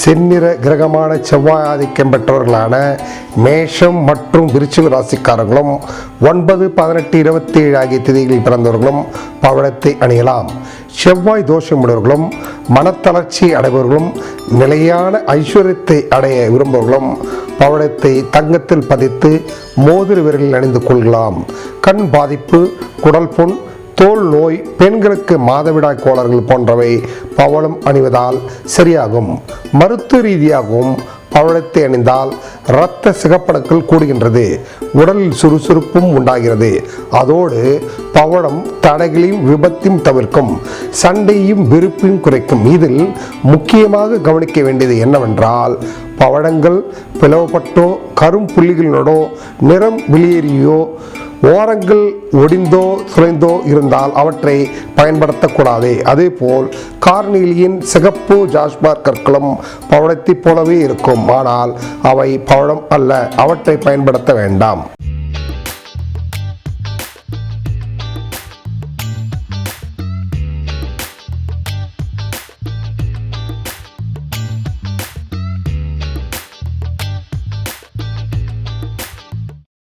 செந்நிற கிரகமான செவ்வாய் ஆதிக்கம் பெற்றவர்களான மேஷம் மற்றும் விருச்சிக ராசிக்காரர்களும் ஒன்பது பதினெட்டு இருபத்தி ஏழு ஆகிய திதிகளில் பிறந்தவர்களும் பவளத்தை அணியலாம். செவ்வாய் தோஷமுடையவர்களும் மனத்தளர்ச்சி அடைபவர்களும் நிலையான ஐஸ்வர்யத்தை அடைய விரும்புபவர்களும் பவளத்தை தங்கத்தில் பதித்து மோதிர விரலில் அணிந்து கொள்ளலாம். கண் பாதிப்பு குடல் புண் தோல் நோய் பெண்களுக்கு மாதவிடாய் கோளாறுகள் போன்றவை பவளம் அணிவதால் சரியாகும். மருத்துவ ரீதியாகவும் பவளத்தை அணிந்தால் இரத்த சிகப்பணுக்கள் கூடுகின்றது. உடலில் சுறுசுறுப்பும் உண்டாகிறது. அதோடு பவழம் தடைகளையும் விபத்தையும் தவிர்க்கும். சண்டையும் வெறுப்பையும் குறைக்கும். இதில் முக்கியமாக கவனிக்க வேண்டியது என்னவென்றால் பவழங்கள் பிளவுபட்டோ கரும் புள்ளிகளினோடோ நிறம் வெளியேறியோ ஓரங்கள் ஒடிந்தோ சுழைந்தோ இருந்தால் அவற்றை பயன்படுத்தக்கூடாது. அதேபோல் கார்னீலியின் சிகப்பு ஜாஸ்பார் கற்களும் பவழத்தைப் போலவே இருக்கும். ஆனால் அவை பவழம் அல்ல அவற்றை பயன்படுத்த வேண்டாம்.